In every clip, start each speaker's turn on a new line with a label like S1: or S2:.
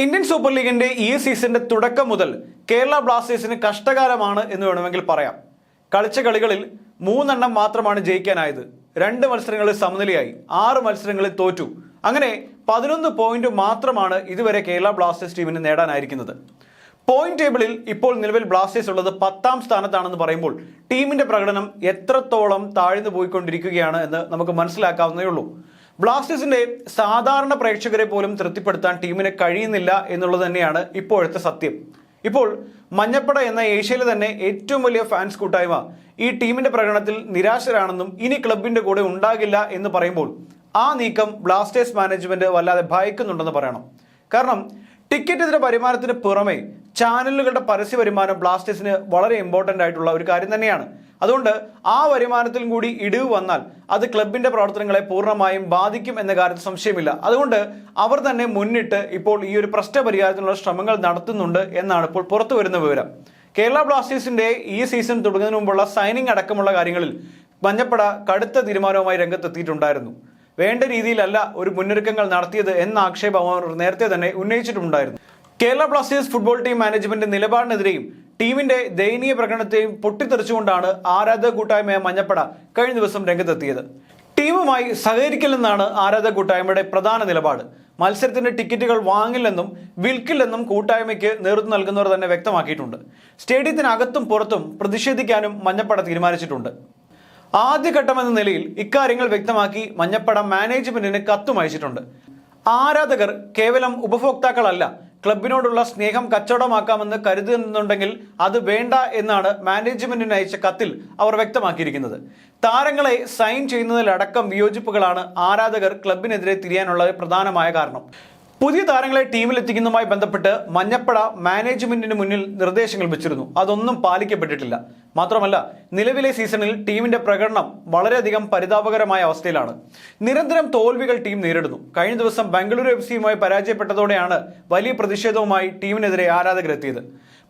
S1: Indian super ലീഗിന്റെ ഈ സീസണിന്റെ തുടക്കം മുതൽ കേരള ബ്ലാസ്റ്റേഴ്സിന് കഷ്ടകാലമാണ് എന്ന് വേണമെങ്കിൽ പറയാം. കളിച്ച കളികളിൽ മൂന്നെണ്ണം മാത്രമാണ് ജയിക്കാനായത്. രണ്ട് മത്സരങ്ങളിൽ സമനിലയായി ആറ് മത്സരങ്ങളിൽ തോറ്റു. അങ്ങനെ പതിനൊന്ന് പോയിന്റ് മാത്രമാണ് ഇതുവരെ കേരള ബ്ലാസ്റ്റേഴ്സ് ടീമിന് നേടാനായിരിക്കുന്നത്. പോയിന്റ് ടേബിളിൽ ഇപ്പോൾ നിലവിൽ ബ്ലാസ്റ്റേഴ്സ് ഉള്ളത് പത്താം സ്ഥാനത്താണെന്ന് പറയുമ്പോൾ ടീമിന്റെ പ്രകടനം എത്രത്തോളം താഴ്ന്നു പോയിക്കൊണ്ടിരിക്കുകയാണ് എന്ന് നമുക്ക് മനസ്സിലാക്കാവുന്നേ ഉള്ളൂ. ബ്ലാസ്റ്റേഴ്സിന്റെ സാധാരണ പ്രേക്ഷകരെ പോലും തൃപ്തിപ്പെടുത്താൻ ടീമിന് കഴിയുന്നില്ല എന്നുള്ളത് തന്നെയാണ് ഇപ്പോഴത്തെ സത്യം. ഇപ്പോൾ മഞ്ഞപ്പട എന്ന ഏഷ്യയിലെ തന്നെ ഏറ്റവും വലിയ ഫാൻസ് കൂട്ടായ്മ ഈ ടീമിന്റെ പ്രകടനത്തിൽ നിരാശരാണെന്നും ഇനി ക്ലബിന്റെ കൂടെ ഉണ്ടാകില്ല എന്ന് പറയുമ്പോൾ ആ നീക്കം ബ്ലാസ്റ്റേഴ്സ് മാനേജ്മെന്റ് വല്ലാതെ ഭയക്കുന്നുണ്ടെന്ന് പറയണം. കാരണം ടിക്കറ്റ് ഇതിന്റെ വരുമാനത്തിന് പുറമെ ചാനലുകളുടെ പരസ്യ വരുമാനം ബ്ലാസ്റ്റേഴ്സിന് വളരെ ഇമ്പോർട്ടന്റ് ആയിട്ടുള്ള ഒരു കാര്യം തന്നെയാണ്. അതുകൊണ്ട് ആ വരുമാനത്തിലും കൂടി ഇടിവ് വന്നാൽ അത് ക്ലബിന്റെ പ്രവർത്തനങ്ങളെ പൂർണമായും ബാധിക്കും എന്ന കാര്യത്തിൽ സംശയമില്ല. അതുകൊണ്ട് അവർ തന്നെ മുന്നിട്ട് ഇപ്പോൾ ഈ ഒരു പ്രശ്ന പരിഹാരത്തിനുള്ള ശ്രമങ്ങൾ നടത്തുന്നുണ്ട് എന്നാണ് ഇപ്പോൾ പുറത്തു വരുന്ന വിവരം. കേരള ബ്ലാസ്റ്റേഴ്സിന്റെ ഈ സീസൺ തുടങ്ങുന്നതിന് മുമ്പുള്ള സൈനിങ് അടക്കമുള്ള കാര്യങ്ങളിൽ മഞ്ഞപ്പട കടുത്ത തീരുമാനവുമായി രംഗത്തെത്തിയിട്ടുണ്ടായിരുന്നു. വേണ്ട രീതിയിലല്ല ഒരു മുന്നൊരുക്കങ്ങൾ നടത്തിയത് എന്ന ആക്ഷേപം അവർ നേരത്തെ തന്നെ ഉന്നയിച്ചിട്ടുണ്ടായിരുന്നു Kerala Blasters football team management നിലപാടിനെതിരെയും ടീമിന്റെ ദയനീയ പ്രകടനത്തെയും പൊട്ടിത്തെറിച്ചുകൊണ്ടാണ് ആരാധക കൂട്ടായ്മയായ മഞ്ഞപ്പട കഴിഞ്ഞ ദിവസം രംഗത്തെത്തിയത്. ടീമുമായി സഹകരിക്കില്ലെന്നാണ് ആരാധക കൂട്ടായ്മയുടെ പ്രധാന നിലപാട്. മത്സരത്തിന്റെ ടിക്കറ്റുകൾ വാങ്ങില്ലെന്നും വിൽക്കില്ലെന്നും കൂട്ടായ്മയ്ക്ക് നേതൃത്വം നൽകുന്നവർ തന്നെ വ്യക്തമാക്കിയിട്ടുണ്ട്. സ്റ്റേഡിയത്തിനകത്തും പുറത്തും പ്രതിഷേധിക്കാനും മഞ്ഞപ്പട തീരുമാനിച്ചിട്ടുണ്ട്. ആദ്യഘട്ടം എന്ന നിലയിൽ ഇക്കാര്യങ്ങൾ വ്യക്തമാക്കി മഞ്ഞപ്പട മാനേജ്മെന്റിന് കത്തും അയച്ചിട്ടുണ്ട്. ആരാധകർ കേവലം ഉപഭോക്താക്കളല്ല ക്ലബിനോടുള്ള സ്നേഹം കച്ചവടമാക്കാമെന്ന് കരുതുന്നുണ്ടെങ്കിൽ അത് വേണ്ട എന്നാണ് മാനേജ്മെന്റിന് അയച്ച കത്തിൽ അവർ വ്യക്തമാക്കിയിരിക്കുന്നത്. താരങ്ങളെ സൈൻ ചെയ്യുന്നതിലടക്കം വിയോജിപ്പുകളാണ് ആരാധകർ ക്ലബിനെതിരെ തിരിയാനുള്ള പ്രധാനമായ കാരണം. പുതിയ താരങ്ങളെ ടീമിൽ എത്തിക്കുന്നതുമായി ബന്ധപ്പെട്ട് മഞ്ഞപ്പട മാനേജ്മെന്റിന് മുന്നിൽ നിർദ്ദേശങ്ങൾ വെച്ചിരുന്നു. അതൊന്നും പാലിക്കപ്പെട്ടിട്ടില്ല. മാത്രമല്ല നിലവിലെ സീസണിൽ ടീമിന്റെ പ്രകടനം വളരെയധികം പരിതാപകരമായ അവസ്ഥയിലാണ്. നിരന്തരം തോൽവികൾ ടീം നേരിടുന്നു. കഴിഞ്ഞ ദിവസം ബംഗളൂരു എഫ് സിയുമായി പരാജയപ്പെട്ടതോടെയാണ് വലിയ പ്രതിഷേധവുമായി ടീമിനെതിരെ ആരാധകരെത്തിയത്.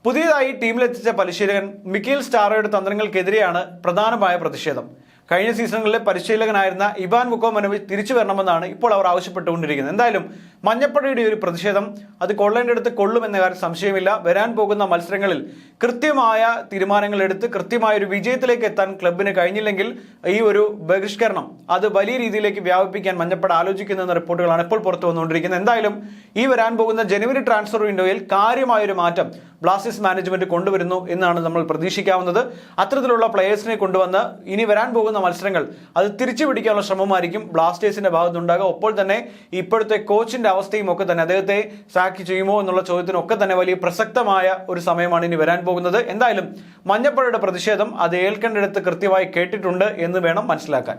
S1: പുതിയതായി ടീമിലെത്തിച്ച പരിശീലകൻ മിക്കേൽ സ്റ്റാറോയുടെ തന്ത്രങ്ങൾക്കെതിരെയാണ് പ്രധാനമായ പ്രതിഷേധം. കഴിഞ്ഞ സീസണുകളിലെ പരിശീലകനായിരുന്ന ഇബാൻ മുക്കോമനോവിച്ച് തിരിച്ചു വരണമെന്നാണ് ഇപ്പോൾ അവർ ആവശ്യപ്പെട്ടുകൊണ്ടിരിക്കുന്നത്. എന്തായാലും മഞ്ഞപ്പടയുടെ ഒരു പ്രതിഷേധം അത് കൊള്ളേണ്ടടുത്ത് കൊള്ളുമെന്ന കാര്യം സംശയമില്ല. വരാൻ പോകുന്ന മത്സരങ്ങളിൽ കൃത്യമായ തീരുമാനങ്ങൾ എടുത്ത് കൃത്യമായ ഒരു വിജയത്തിലേക്ക് എത്താൻ ക്ലബിന് കഴിഞ്ഞില്ലെങ്കിൽ ഈ ഒരു ബഹിഷ്കരണം അത് വലിയ രീതിയിലേക്ക് വ്യാപിപ്പിക്കാൻ മഞ്ഞപ്പട ആലോചിക്കുന്നെന്ന റിപ്പോർട്ടുകളാണ് ഇപ്പോൾ പുറത്തു വന്നുകൊണ്ടിരിക്കുന്നത്. എന്തായാലും ഈ വരാൻ പോകുന്ന ജനുവരി ട്രാൻസ്ഫർ വിൻഡോയിൽ കാര്യമായൊരു മാറ്റം ബ്ലാസ്റ്റേഴ്സ് മാനേജ്മെന്റ് കൊണ്ടുവരുന്നു എന്നാണ് നമ്മൾ പ്രതീക്ഷിക്കാവുന്നത്. അത്തരത്തിലുള്ള പ്ലെയേഴ്സിനെ കൊണ്ടുവന്ന് ഇനി വരാൻ പോകുന്ന മത്സരങ്ങൾ അത് തിരിച്ചു പിടിക്കാനുള്ള ശ്രമമായിരിക്കും ബ്ലാസ്റ്റേഴ്സിന്റെ ഭാഗത്തുണ്ടാകുക. അപ്പോൾ തന്നെ ഇപ്പോഴത്തെ കോച്ചിന്റെ അവസ്ഥയും ഒക്കെ തന്നെ അദ്ദേഹത്തെ സാക്ക് ചെയ്യുമോ എന്നുള്ള ചോദ്യത്തിനൊക്കെ തന്നെ വലിയ പ്രസക്തമായ ഒരു സമയമാണ് ഇനി വരാൻ പോകുന്നത്. എന്തായാലും മഞ്ഞപ്പഴയുടെ പ്രതിഷേധം അത് ഏൽക്കേണ്ടിടത്ത് കൃത്യമായി കേട്ടിട്ടുണ്ട് എന്ന് വേണം മനസ്സിലാക്കാൻ.